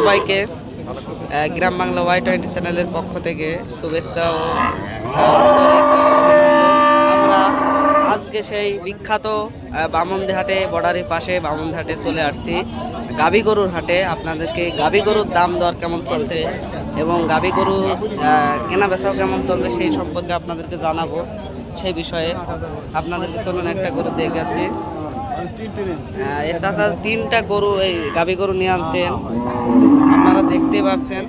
সবাইকে গ্রাম Bangla Y twenty চ্যানেলের পক্ষ থেকে শুভেচ্ছা ও। আমরা আজকে সেই বিখ্যাত আহ, বামনদি হাটে বর্ডারের পাশে বামনদি হাটে চলে আসছি। গাবি গরুর হাটে আপনাদেরকে গাবি গরুর দাম দর কেমন চলছে এবং গাবি গরু কেনা বেচাও কেমন চলছে সেই সম্পর্কে আপনাদেরকে জানাব। সেই বিষয়ে আপনাদেরকে চলুন একটা গরু দেখে গেছি এছাড়া তিনটা গরু, এই গাভী গরু নিয়ে আনছেন। আপনারা দেখতে পাচ্ছেন।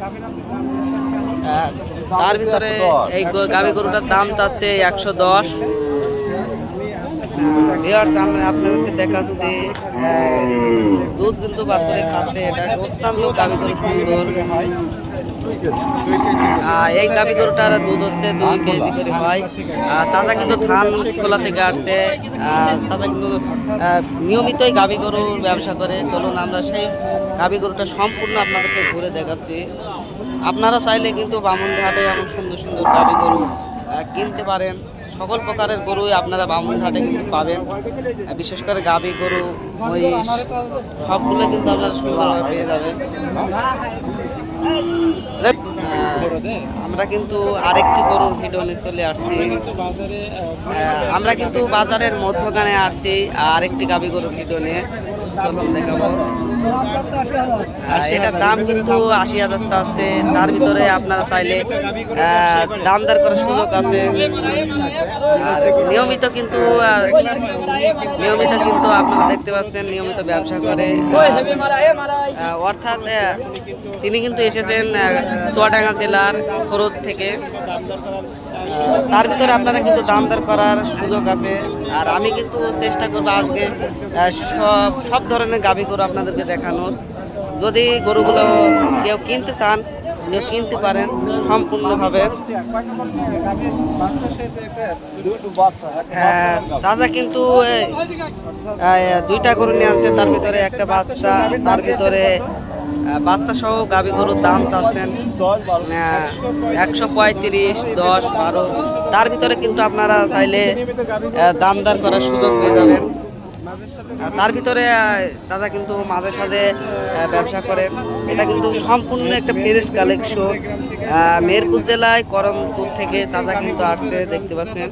তার ভিতরে এই গাভী গরুটার দাম চাচ্ছে একশো দশ। ভিউয়ার্স, আমি আপনাদেরকে দেখাচ্ছি দুধ কিন্তু বাছরে খাচ্ছে, এটা অত্যন্ত গাবি গরু সুন্দর এই গাবি গরুটার দুধ হচ্ছে দুই কেজি করে হয়। চাচা কিন্তু ধান খোলা থেকে আসছে। চাচা কিন্তু নিয়মিতই গাবি গরুর ব্যবসা করে। চলুন আমরা সেই গাবি গরুটা সম্পূর্ণ আপনাদেরকে ঘুরে দেখাচ্ছি। আপনারা চাইলে কিন্তু বামুনদি হাটে এমন সুন্দর সুন্দর গাবি গরু কিনতে পারেন। সকল প্রকারের গরুই আপনারা বামুনদি হাটে কিন্তু পাবেন। বিশেষ করে গাবি গরু, মহিষ সবগুলো কিন্তু আপনারা সুন্দরভাবে পেয়ে যাবেন। আমরা কিন্তু আরেকটি গরুর ভিডিও নিয়ে চলে আসছি। আমরা কিন্তু বাজারের মধ্যখানে আসছি, আরেকটি গাবি গরুর ভিডিও নিয়ে চলুন দেখাবো। এটার দাম কিন্তু আশি হাজার আছে তার ভিতরে আপনারা চাইলে দাম দর করার সুযোগ আছে। নিয়মিত কিন্তু নিয়মিত কিন্তু আপনারা দেখতে পাচ্ছেন, নিয়মিত ব্যবসা করে। অর্থাৎ তিনি কিন্তু এসেছেন চুয়াডাঙ্গা জেলার খরচ থেকে। তার ভিতরে আপনারা কিন্তু দাম দর করার সুযোগ আছে। আর আমি কিন্তু চেষ্টা করব আজকে সব সব ধরনের গাভী গরু আপনাদেরকে দেখানোর। যদি গরুগুলো কেউ কিনতে চান কেউ কিনতে পারেন সম্পূর্ণভাবে। হ্যাঁ, সাজা কিন্তু দুইটা গরু নিয়ে আনছে তার ভিতরে একটা বাচ্চা তার ভিতরে বাচ্চা সহ গাভী গরুর দাম চাচ্ছেন একশো পঁয়ত্রিশ দশ বারো। তার ভিতরে কিন্তু আপনারা চাইলে দাম দর করার সুযোগ পেয়ে যাবেন। তার ভিতরে চাচা কিন্তু মাঝে আহ, ব্যবসা করেন এটা কিন্তু সম্পূর্ণ একটা ফ্রেশ কালেকশন। মেহেরপুর জেলায় করমপুর থেকে চাচা কিন্তু আসছে দেখতে পাচ্ছেন।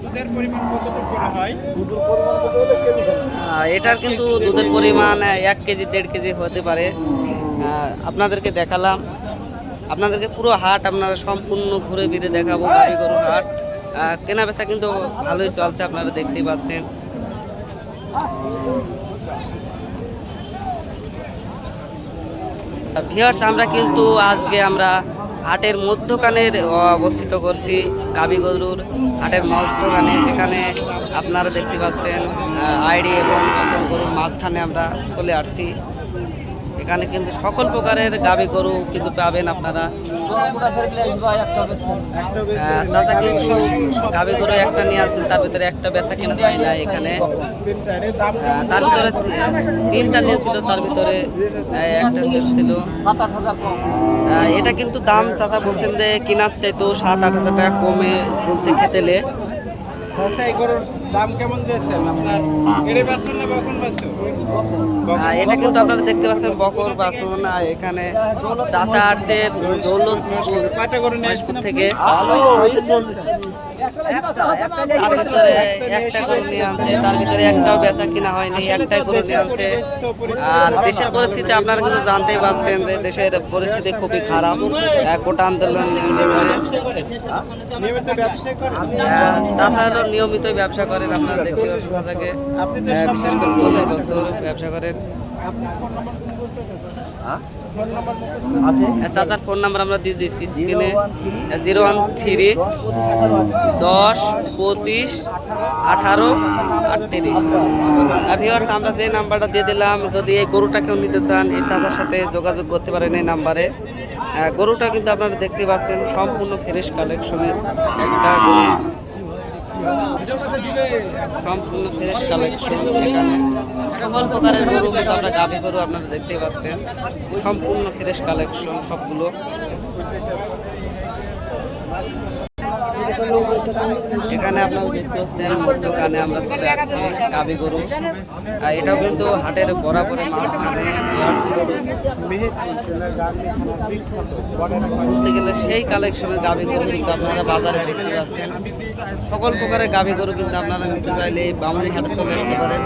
এটার কিন্তু দুধের পরিমাণ এক কেজি দেড় কেজি হতে পারে। আপনাদেরকে দেখালাম। আপনাদেরকে পুরো হাট আপনারা সম্পূর্ণ ঘুরে ফিরে দেখাবো গরু হাট। কেনা বেচা কিন্তু ভালোই চলছে, আপনারা দেখতেই পাচ্ছেন। ভিউয়ার্স, আমরা কিন্তু আজকে আমরা হাটের মধ্যখানের অবস্থিত করছি কাবি গরুর হাটের মধ্যখানে, যেখানে আপনারা দেখতে পাচ্ছেন আইডি এবং গরুর মাঝখানে আমরা চলে আসছি। এখানে কিন্তু সকল প্রকারের গাবি গরু কিন্তু পাবেন আপনারা। চাচা কিন্তু গাবি গরু একটা নিয়ে আসছেন তার ভিতরে একটা বেচা কেনা হয় না এখানে। তার ভিতরে তিনটা নিয়েছিল, তার ভিতরে একটা ছিল। এটা কিন্তু দাম চাচা বলছেন যে কিনার চাইতো সাত আট হাজার টাকা কমে বলছে খেতেলে দাম কেমন না বকন বাছুর এটা কিন্তু আপনারা দেখতে পাচ্ছেন বকর বাসন না এখানে চাচা আসছে দৌলত কয়টা গরু নিয়ে থেকে একটা গরু নিয়ে আনছে তার ভিতরে একটাও বেচা কিনা হয়নি একটাই গরু নিয়ে আনছে। আর দেশের পরিস্থিতি আপনারা কিন্তু জানতেই পারছেন যে দেশের পরিস্থিতি খুবই খারাপ। কোটা আন্দোলন নিয়মিত ব্যবসা করেন। আপনারা দেখতে বিশেষ করে ব্যবসা করেন। আপনি ফোন নাম্বার মুখস্থ আছে চাচা? ফোন নাম্বার মুখস্থ আছে। আহ, চাচার ফোন নাম্বার আমরা দিয়ে দিচ্ছি স্ক্রিনে জিরো ওয়ান থ্রি দশ পঁচিশ আঠারো আটত্রিশ। ভিওয়ার্স আমরা যে নাম্বারটা দিয়ে দিলাম যদি এই গরুটা কেউ নিতে চান এই চাচার সাথে যোগাযোগ করতে পারেন এই নাম্বারে গরুটা কিন্তু আপনারা দেখতে পাচ্ছেন সম্পূর্ণ ফ্রেশ কালেকশনের একটা গরু। সম্পূর্ণ ফ্রেশ কালেকশন এখানে। সকল প্রকারের গরু কিন্তু আমরা গাভি গরু আপনারা দেখতে পাচ্ছেন। সম্পূর্ণ ফ্রেশ কালেকশন সবগুলো। এখানে আপনারা দেখতে পাচ্ছেন দোকানে আমরা চলে আসছি গাবি গরু। এটাও কিন্তু হাটের বরাবরের মাঝখানে। বলতে গেলে সেই কালেকশনের গাবি গরু কিন্তু আপনারা বাজারে দেখতে পাচ্ছেন। সকল প্রকারের গাবি গরু কিন্তু আপনারা নিতে চাইলে বামুন হাটে চলে আসতে পারেন।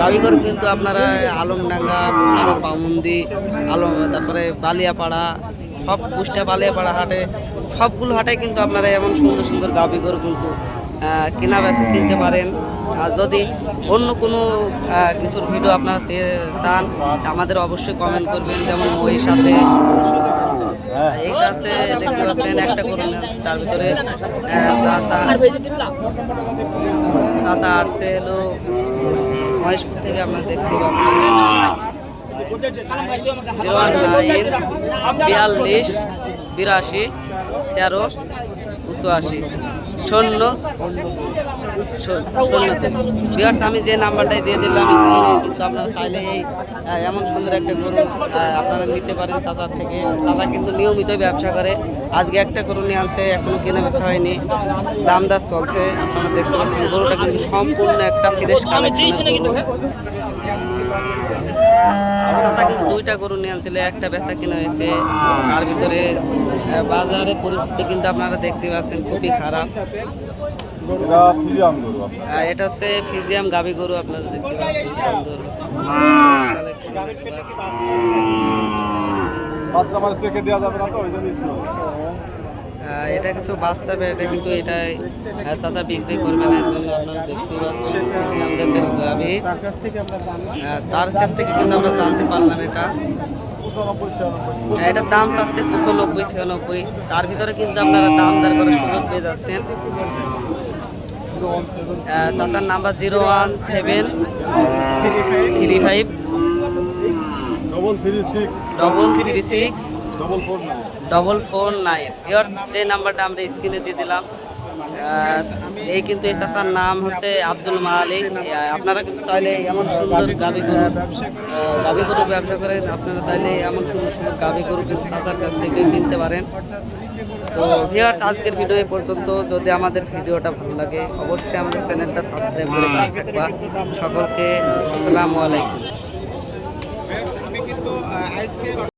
গাবি গরু কিন্তু আপনারা আলমডাঙ্গা বামুন্দি, আলম তারপরে বালিয়াপাড়া সব কুষ্টা বালিয়াপাড়া হাটে সবগুলো হাটে কিন্তু আপনারা এমন সুন্দর সুন্দর গরু কিন্তু কেনা বেচা কিনতে পারেন। আর যদি অন্য কোনো কিছুর ভিডিও আপনারা চান আমাদের অবশ্যই কমেন্ট করবেন যেমন আছে। আহ, এইটা আছে দেখতে পাচ্ছেন একটা করুন তার ভিতরে চাচা আসছে হলো মহেশপুর থেকে আপনারা দেখতে পাচ্ছেন জিরো ওয়ান নাইন বিয়াল্লিশ বিরাশি তেরো, উনআশি শূন্য শূন্যতে বিয়ার্স আমি যে নাম্বারটাই দিয়ে দিলাম স্ক্রিনে কিন্তু আপনারা চাইলে এই এমন সুন্দর একটা গরু আপনারা নিতে পারেন চাচার থেকে। চাচা কিন্তু নিয়মিত ব্যবসা করে। আজকে একটা গরু নিয়ে আনছে, এখনও কেনা বেচা হয়নি। দাম দাস চলছে, আপনারা দেখতে পাচ্ছেন। গরুটা কিন্তু সম্পূর্ণ একটা ফ্রেশ কালেকশন চাচা কিন্তু দুইটা গরু নিয়ে আনছিল? একটা বেচা কিনা হয়েছে। তার ভিতরে বাজারের বাজারে পরিস্থিতি কিন্তু আপনারা দেখতে পাচ্ছেন খুবই খারাপ। এটা হচ্ছে ফিজিয়াম গাবি গরু আপনারা দেখতে পাচ্ছেন বাচ্চা আছে? বাচ্চা মানে দেওয়া যাবে না তো ওই জন্য এটা কিছু বাচ্চা এটা কিন্তু এটা চাচা বিক্রি করবে না জন্য আপনারা দেখতে পাচ্ছেন জাতের তার কাছ থেকে আমরা তার কাছ থেকে কিন্তু আমরা জানতে পারলাম এটা। এটার দাম চাচ্ছে পঁচানব্বই ছিয়ানব্বই। তার ভিতরে কিন্তু আপনারা দাম দর করার সুযোগ পেয়ে যাচ্ছেন। চাচার number zero one seven three five double three six double three six. Double four nine ইয়ার যে নাম্বারটা আমরা স্ক্রিনে দিয়ে দিলাম এই কিন্তু এই চাচার নাম হচ্ছে আব্দুল মালিক। আপনারা কিন্তু চাইলে এমন সুন্দর গাবি গরু গাবি গরু ব্যবসা করে আপনারা চাইলে এমন সুন্দর সুন্দর গাবি গরু কিন্তু চাচার কাছ থেকে কিনতে পারেন। তো ভিউয়ার্স আজকের ভিডিও এই পর্যন্ত। যদি আমাদের ভিডিওটা ভালো লাগে অবশ্যই আমাদের চ্যানেলটা সাবস্ক্রাইব করে পাশে থাকবা। সকলকে আসসালামু আলাইকুম।